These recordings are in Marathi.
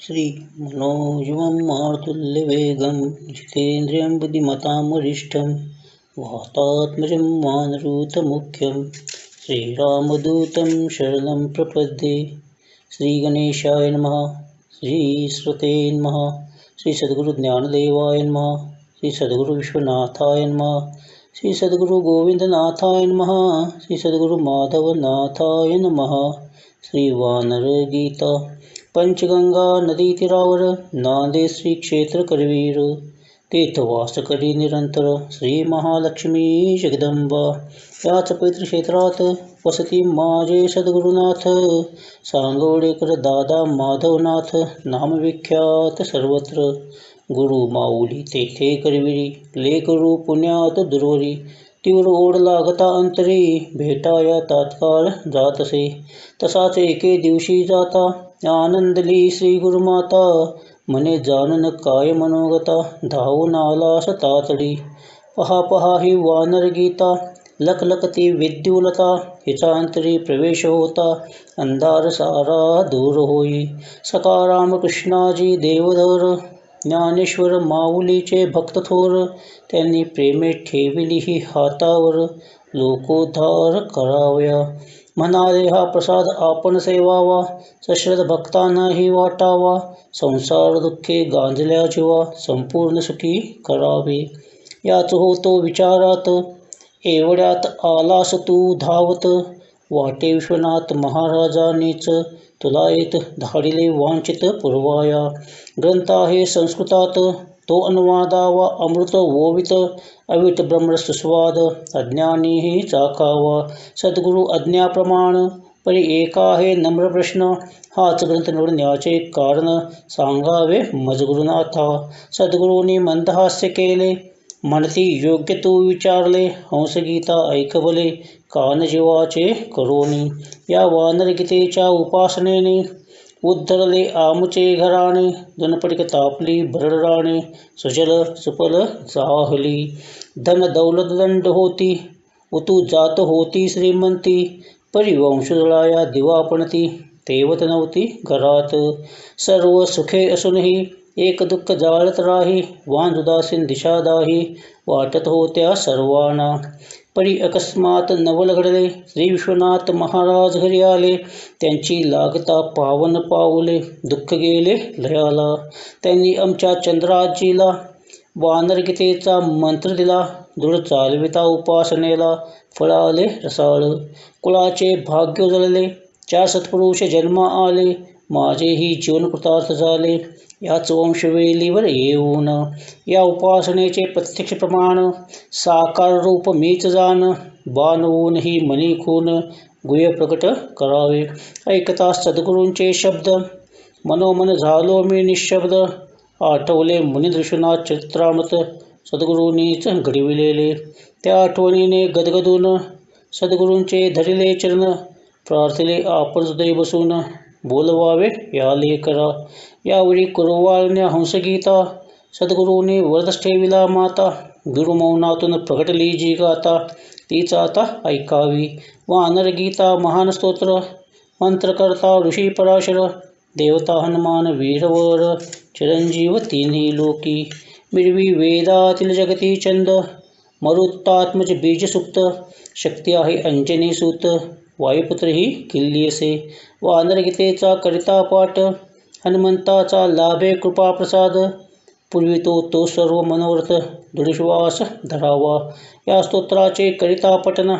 श्री मनोजवं मारुतुल्यवेगं जितेन्द्रियं बुद्धिमतां वरिष्ठं वातात्मजं मानरूतमुख्यं श्रीरामदूतं शरणं प्रपद्ये श्रीगणेशाय नमः श्रीश्रुते नमः श्री सद्गुरु नमः श्री सद्गुरु नमः श्री सद्गुरु नमः श्री माधवनाथाय नमः श्रीवानरगीता गीता पंचगंगा नदी तीरावर नांदे श्री क्षेत्र करवीर. तीर्थवास करी निरंतर श्री महालक्ष्मी जगदंबा. याच पवित्र क्षेत्रात वसती माझे सद्गुरुनाथ. सांगोडेकर दादा माधवनाथ नामविख्यात सर्वत्र. गुरु माऊली तेथे करविरी लेकरू पुण्यात दुर्वरी. तीव्र ओढ लागता अंतरी भेटाया तात्काळ जातसे. तसाच एके दिवशी जाता आनंदली श्री गुरुमाता म्हणे जाणन काय मनोगता धावून आलास तातडी. पहा पहा ही वानर गीता लखलखती विद्युलता हिचा अंतरी प्रवेश होता अंधार सारा दूर होई. सकाराम कृष्णाजी देवधर ज्ञानेश्वर माऊलीचे भक्त थोर त्यांनी प्रेमे ठेविली ही हातावर लोकोद्धार करावया. म्हणाले हा प्रसाद आपण सेवावा सश्रद भक्तांनाही वाटावा संसार दुःखे गांजल्या जीवा संपूर्ण सुखी करावे. याच होतो विचारात एवढ्यात आलास तू धावत वाटे विश्वनाथ महाराजांनीच तुला येत धाडिले वांछित पुरवाया। ग्रंथ आहे संस्कृतात तो अनुवादावा अमृत ओवित अवित ब्रह्मसुस्वाद अज्ञानीही चाखावा। सद्गुरु अज्ञाप्रमाण परी एका आहे नम्र प्रश्न हाच ग्रंथ निवडण्याचे कारण सांगावे मजगुरुनाथा। सद्गुरूंनी मंदहास्य केले म्हणती योग्य तू विचारले हंसगीता ऐकवले कानजीवाचे करोनी. या वानरगीतेच्या उपासनेने उद्धरले आमचे घराणे जनपटिक तापली भरडराणे सुजल सुपल जाहली. धन दौलत दंड होती उतू जात होती श्रीमंती परिवंशजळाया दिवापणती तेवत नव्हती घरात. सर्व सुखे असूनही एक दुःख जाळत राही वान उदासीन दिशादाही वाटत होत्या सर्वांना. परी अकस्मात नवल घडले श्री विश्वनाथ महाराज घरी आले. त्यांची लागता पावन पावले दुःख गेले लयाला. त्यांनी आमच्या चंद्राजीला वानरगीतेचा मंत्र दिला दृढ चालविता उपासनेला फळाले रसाळ. कुळाचे भाग्य उजळले चार सत्पुरुष जन्म आले माझेही जीवन कृतार्थ झाले. याच वंशवेलीवर येऊन या उपासनेचे प्रत्यक्ष प्रमाण साकार रूप मीच जाण बाणवून ही मनी खून गुह्य प्रकट करावे. ऐकता सद्गुरूंचे शब्द मनोमन झालो मी निशब्द आठवले मुनिदृशनाथ चरित्रामत सद्गुरूंनीच घडविलेले. त्या आठवणीने गदगदून सद्गुरूंचे धरिले चरण प्रार्थले आपण हृदय बसून बोलवावे या लेकरा यावेळी कुरवाळण्या हंसगीता सद्गुरूने वरदच ठेविला माता. गुरुमौनातून प्रकटली जी गाता तीच आता ऐकावी. वानर गीता महान स्तोत्र मंत्रकर्ता ऋषी पराशर देवता हनुमान वीरवर चिरंजीव तिन्ही लोकी. मिळवी वेदातील जगती चंद मरुत्तात्मज बीजसुक्त शक्ती आहे अंजनी सूत. वायुपुत्र ही किल्ली असे. वानरगीतेचा करिता पाठ हनुमंताचा लाभे कृपाप्रसाद पूर्वी तो तो सर्व मनोरथ दृढश्वास धरावा. या स्तोत्राचे करिता पठन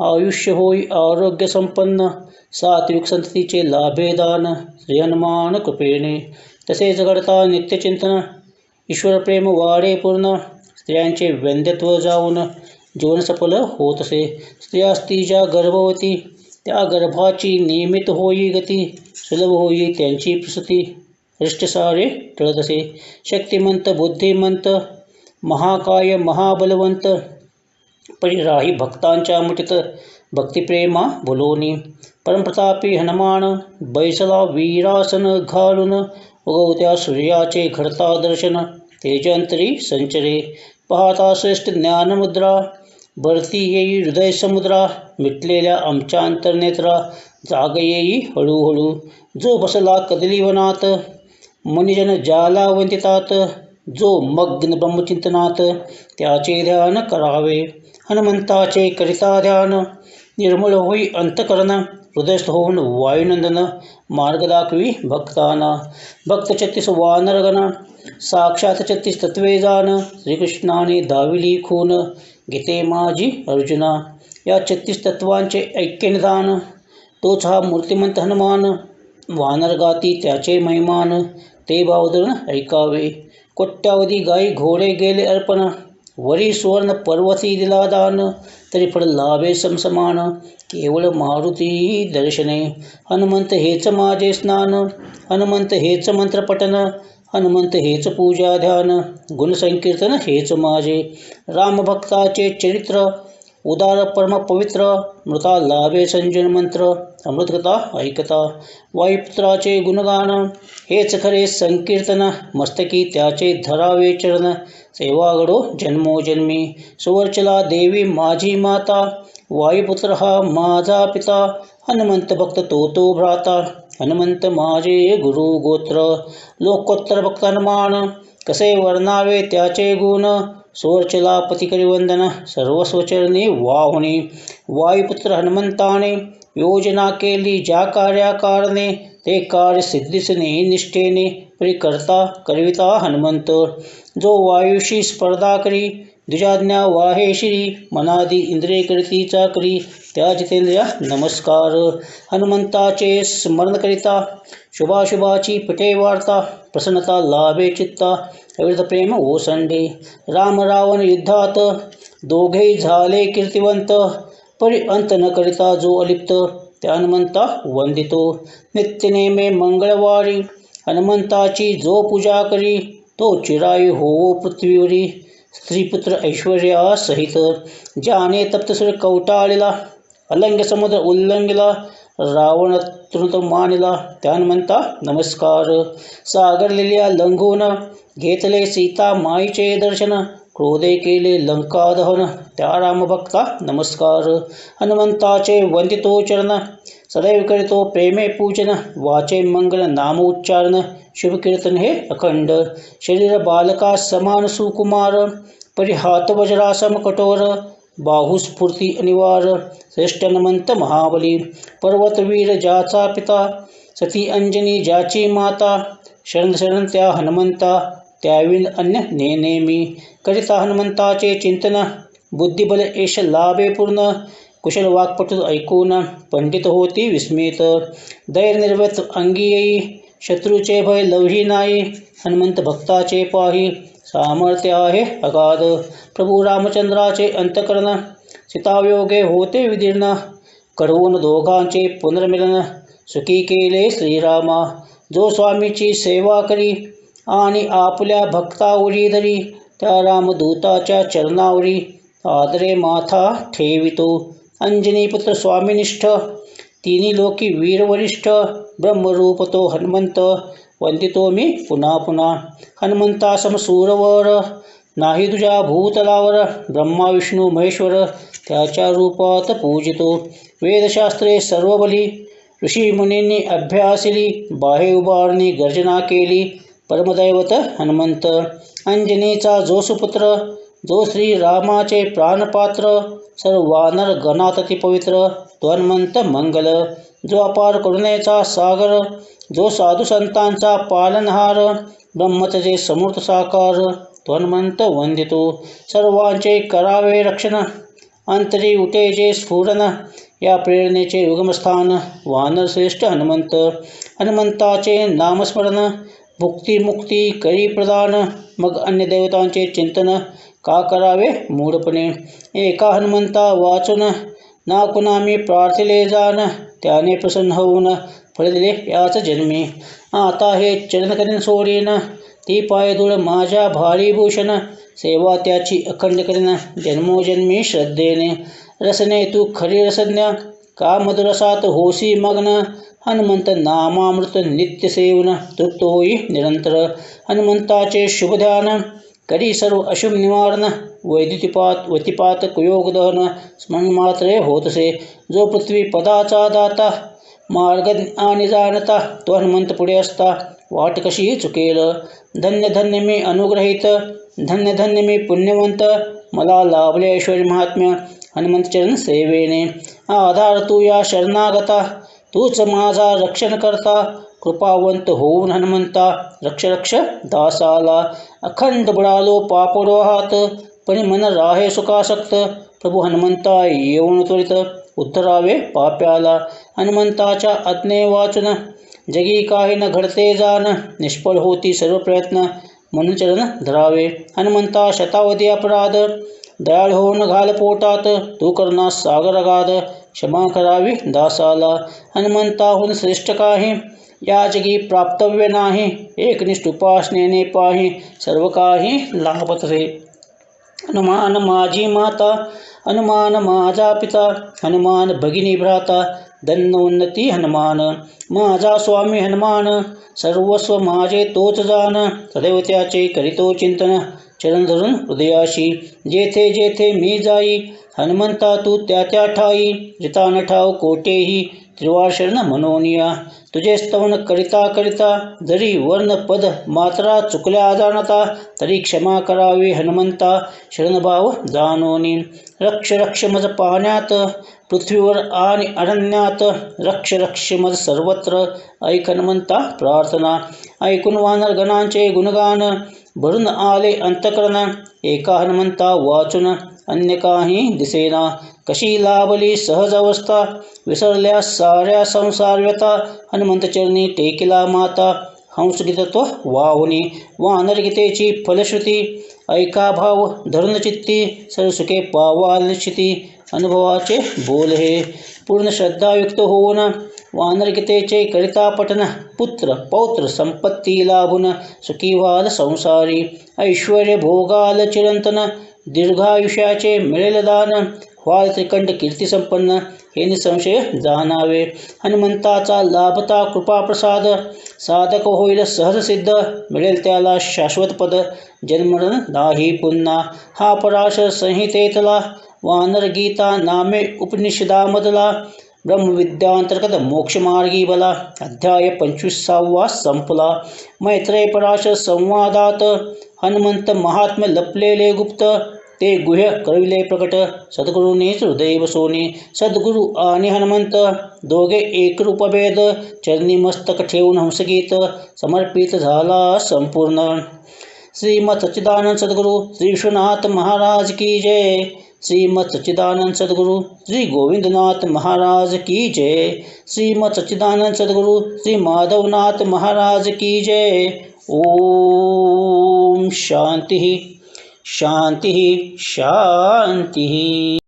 आयुष्य होई आरोग्य संपन्न. सात्विक संततीचे लाभेदान श्री हनुमान कृपेने. तसेच घडता नित्यचिंतन ईश्वरप्रेम वाढे पूर्ण. स्त्रियांचे व्यंध्यत्व जाऊन जीवन सफल होत असे. स्त्रिया स्त्रीच्या गर्भवती. त्या गर्भाची नियमित होई गती सुलभ होई त्यांची प्रसती. हृष्टसारे टळत असे. शक्तिमंत बुद्धिमंत महाकाय महाबलवंत. परिराही भक्तांच्या मुठीत भक्तिप्रेमा बोलोनी. परमप्रतापी हनुमान बैसला वीरासन घालून उगवत्या सूर्याचे घडता दर्शन तेजंतरी संचरे. पाहता श्रेष्ठ ज्ञानमुद्रा भरती येई हृदय समुद्रा मिटलेल्या आमच्या अंतर्नेत्रा जाग येई हळूहळू. जो बसला कदली वनात मनिजन ज्याला वंदितात. जो मग्न ब्रह्मचिंतनात त्याचे ध्यान करावे. हनुमंताचे करिता ध्यान निर्मळ होई अंतकरण. हृदयस्थ होऊन वायुनंदन मार्ग दाखवी भक्ताना भक्त छत्तीस वानरगण साक्षात छत्तीस तत्वे जाण श्रीकृष्णाने दाविली खून गीते माझी अर्जुना या छत्तीस तत्वांचे ऐक्यनिदान तोच हा मूर्तिमंत हनुमान वानरगाती त्याचे महिमान ते बावधरण ऐकावे कोट्यावधी गाई घोडे गेले अर्पण वरी सुवर्ण पर्वती दिला दान तरी फळ लाभे समसमान. केवळ मारुती दर्शने हनुमंत हेच माझे स्नान. हनुमंत हेच मंत्रपठन हनुमंत हेच पूजा ध्यान. गुणसंकीर्तन हेच माझे. रामभक्ताचे चरित्र उदार परम पवित्र मृता लाभे संजन मंत्र अमृतकथा ऐकता. वायुपुत्राचे गुणगान हेच खरे संकीर्तन मस्तकी त्याचे धरावे चरण. सेवागडो जन्मोजन्मी सुवर्चला देवी माझी माता. वायुपुत्र हा माझा पिता हनुमंत भक्त तो तो भ्राता. हनुमंत माझे गुरु गोत्र लोकोत्तर भक्तनुमान कसे वर्णावे त्याचे गुण सुवर्चला पतिकरिवंदन सर्वस्वचरणे सर्वस्वचरणी वायुपुत्र हनुमंताने योजना केली ज्या कार्याकारणे ते कार्य सिद्धीसने निष्ठेने परिकर्ता करविता हनुमंत. जो वायुशी स्पर्धा करी द्विजाज्ञा वाहे श्री मनादी इंद्रिय करीती करी त्या जितेंद्रिया नमस्कार. हनुमंताचे स्मरण करिता शुभाशुभाची पिठे वार्ता प्रसन्नता लाभे चित्ता अविरत प्रेम हो ओसंडे राम रावण युद्धात दोघे झाले कीर्तिवंत परी अंत न करिता जो अलिप्त त्या हनुमंता वंदितो. नित्यनेमे मंगळवारी हनुमंताची जो पूजा करी तो चिरायू होवो पृथ्वीवरी. स्त्रीपुत्र ऐश्वर्या सहित ज्याने तप्तसुर कवटाळीला अलंग्य समुद्र उल्लंघिला रावण तृत मानिला. त्यानंता नमस्कार. सागरलील्या लंघून घेतले सीता माईचे दर्शन क्रोधे केले लंका दहन. त्या रामभक्ता नमस्कार. हनुमंताचे वंदितो चरण सदैव करितो प्रेमे पूजन वाचे मंगल नामोच्चारण शुभकीर्तन हे अखंड. शरीर बालका समान सुकुमार परिहात वज्रासम कठोर. बाहुस्फूर्ती अनिवार श्रेष्ठ हनुमंत महाबली पर्वतवीर ज्याचा पिता सती अंजनी ज्याची माता शरण शरण त्या हनुमंता त्याविन अन्य नेनेमी करिता हनुमंताचे चिंतन बुद्धिबल एश लाभे पूर्ण कुशल वाक्पटू ऐकून पंडित होती विस्मित दैर्निर्वत अंगी येई शत्रूचे भय लवही नाही हनुमंत भक्ताचे पाही सामर्थ्य आहे अगाध. प्रभू रामचंद्राचे अंतकरण सीतावियोगे होते विदीर्ण. कडवून दोघांचे पुनर्मिलन सुखी केले श्रीरामा. जो स्वामीची सेवा करी आणि आपल्या भक्तावरी धरी त्या रामदूताच्या चरणावरी आदरे माथा ठेवितो. अंजनीपुत्र स्वामिनिष्ठ तिन्ही लोकी वीरवरिष्ठ ब्रह्मरूप तो हनुमंत. वंदितो मी पुन्हा पुन्हा हनुमंता समसूरवर नाही तुझ्या भूतलावर ब्रह्मा विष्णू महेश्वर त्याच्या रूपात पूजितो। वेदशास्त्रे सर्व बली ऋषी मुनींनी अभ्यासिली बाहे उभारणी गर्जना केली परमदैवत हनुमंत अंजनीचा जो सुपुत्र जो श्री रामाचे प्राणपात्र सर्व वानर गणातती पवित्र तो मंगल जो अपार करुणेचा सागर जो साधू संतांचा पालनहार ब्रह्मचे समूर्त साकार तो वंदितो. सर्वांचे करावे रक्षण अंतरी उटेचे स्फुरण या प्रेरणेचे युगमस्थान वानरश्रेष्ठ हनुमंत हनुमंताचे नामस्मरण भुक्ती मुक्ती करी प्रदान मग अन्य देवतांचे चिंतन का करावे? मूढपणे एका हनुमंता वाचून ना कुणामी प्रार्थिले जाण त्याने प्रसन्न होऊन फळ दिले याच जन्मी. आता हे चरण करीन सोडीन ती पायधूळ माझ्या भारी भूषण सेवा त्याची अखंड करीन जन्मोजन्मी श्रद्धेने. रसने तू खरी रसज्ञ का मधुरसात होसी मग्न हनुमंत नामामृत नित्य सेवन तृप्त होई निरंतर हनुमंताचे शुभ ध्यान करी सर्व अशुभ निवारण वैद्युतिपात वतिपात कुयोगदहन स्मरण मात्रे होतसे। जो पृथ्वी पदाचा दाता मार्ग आणि जाणता तो हनुमंत पुढे असता। वाट कशी चुकेल? धन्य धन्य मी अनुग्रहित धन्य धन्य मी पुण्यवंत मला लाभले ऐश्वर महात्म्य हनुमंतचरण सेवेने। आधार तू या शरणागता तूच माझा रक्षण करता कृपावंत होऊन हनुमंता रक्ष रक्ष दासाला अखंड बुडालो पापोरोहात पण मन राहे सुखासक्त प्रभू हनुमंता येऊन त्वरित उत्तरावे पाप्याला हनुमंताच्या आज्ञे वाचून जगी काही न घडते जाण निष्फळ होती सर्व प्रयत्न म्हणून चरण धरावे. हनुमंता शतावधी अपराध. दयाळ होऊन घाल पोटात. तू करना सागर क्षमा करावी दासाला. हनुमंताहून श्रेष्ठ काही. या प्राप्तव्य नाही. एकनिष्ठ उपासनेने पाही. सर्व काही लाभत रे. हनुमान माझी माता. हनुमान माझा पिता. हनुमान भगिनी भ्राता. धन्योन्नती हनुमान। माझा स्वामी हनुमान सर्वस्व माझे तोच जाण सदैव त्याचे करीतो चिंतन चरण धरून हृदयाशी. जेथे जेथे मी जाई हनुमंता तू त्या त्या ठाई जिता न ठाव कोठेही त्रिवार शरण मनोनिया तुझे स्तवन करिता करिता जरी वर्ण पद मात्रा चुकल्या जाणता तरी क्षमा करावी हनुमंता शरणभाव जानोनी रक्ष रक्ष मज पाहण्यात पृथ्वीवर आणि अरण्यात रक्ष रक्ष मज सर्वत्र ऐक हनुमंता प्रार्थना ऐकून वानर गणांचे गुणगान भरून आले अंतकरण एका हनुमंता वाचून अन्य काही दिसेना. कशी लाभली सहज अवस्था? विसरल्या साऱ्या संसार्यता हनुमंतचरणी टेकिला माता. हंसगीतत्व वाहुनी. वानरगीतेची फलश्रुती. ऐका भाव धरून सरसुके सरसुखे पावाल निश्चिती. अनुभवाचे बोल हे. पूर्ण श्रद्धायुक्त होऊन वानरगीतेचे करिता पठन पुत्र पौत्र संपत्ती लाभून सुखी व्हाल संसारी. ऐश्वर भोगाल चिरंतन. दीर्घायुष्याचे मिळेल दान व्हाल त्रिकंड कीर्तिसंपन्न हे निसंशय जाणावे हनुमंताचा लाभता कृपाप्रसाद साधक होईल सहज सिद्ध मिळेल त्याला शाश्वत पद जन्मरण नाही पुन्हा. हा पराश संहितेतला वानर गीता नामे उपनिषदामधला ब्रह्मविद्यांतर्गत मोक्षमार्गी बला. अध्याय पंचवीसावा संपला. मैत्रेय पराश संवादात हनुमंत महात्म्य लपलेले गुप्त ते गुह्य करविले प्रकट. सद्गुरूनेच हृदय बसोनी सद्गुरू आणि हनुमंत दोघे एकरूप भेद चरणी मस्तक ठेवून हंसगीत समर्पित झाला संपूर्ण. श्रीमत सच्चिदानंद सद्गुरू श्री विश्वनाथ महाराज की जय. श्रीमत सच्चिदानंद सद्गुरु श्री गोविंदनाथ महाराज की जय. श्रीमत सच्चिदानंद सद्गुरु श्री माधवनाथ महाराज की जय. ओम शांती. शान्तिः शान्तिः।